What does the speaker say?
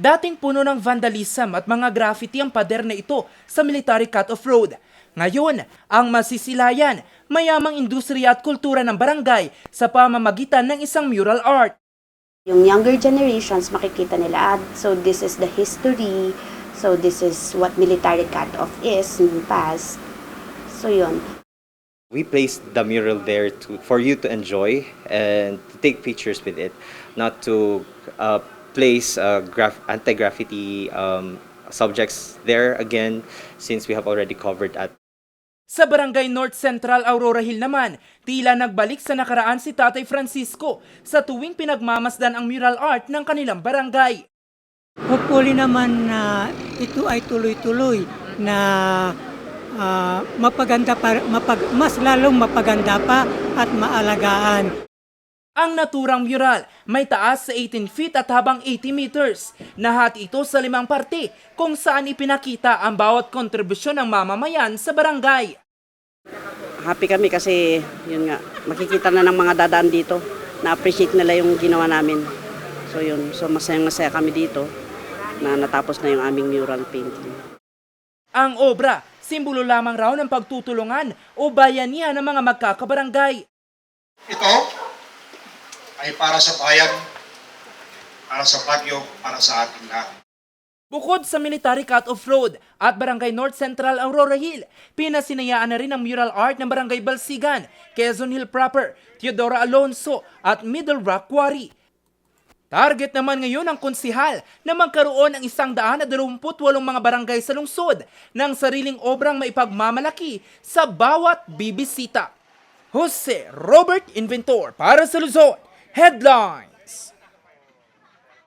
Dating puno ng vandalism at mga graffiti ang pader na ito sa military cut-off road. Ngayon, ang masisilayan, mayamang industriya at kultura ng barangay sa pamamagitan ng isang mural art. Yung younger generations, makikita nila, ah, so this is the history, so this is what military cut-off is in the past. So yun. We placed the mural there to for you to enjoy and to take pictures with it, not to uh, place uh, graph, anti-graffiti um, subjects there again, since we have already covered at Sa barangay North Central Aurora Hill naman, tila nagbalik sa nakaraan si Tatay Francisco sa tuwing pinagmamasdan ang mural art ng kanilang barangay. Hopefully naman na ito ay tuloy-tuloy na ah, mapaganda pa, mapag, mas lalong mapaganda pa at maalagaan. Ang naturang mural may taas sa 18 feet at habang 80 meters. Nahati ito sa limang parte kung saan ipinakita ang bawat kontribusyon ng mamamayan sa barangay. happy kami kasi yun nga makikita na ng mga dadaan dito na-appreciate nila yung ginawa namin so yun so masayang masaya kami dito na natapos na yung aming mural painting Ang obra, simbolo lamang raw ng pagtutulungan o bayanihan ng mga magkakabarangay. Ito ay para sa bayan, para sa Baguio, para sa ating lahat. Bukod sa military cut-off road at Barangay North Central Aurora Hill, pinasinayaan na rin ang mural art ng Barangay Balsigan, Quezon Hill proper, Teodora Alonso at Middle Rock Quarry. Target naman ngayon ang konsihal na magkaroon ng isang daan at dalawamput walong mga barangay sa lungsod ng sariling obrang maipagmamalaki sa bawat bibisita. Jose Robert Inventor para sa Luzon. Headline!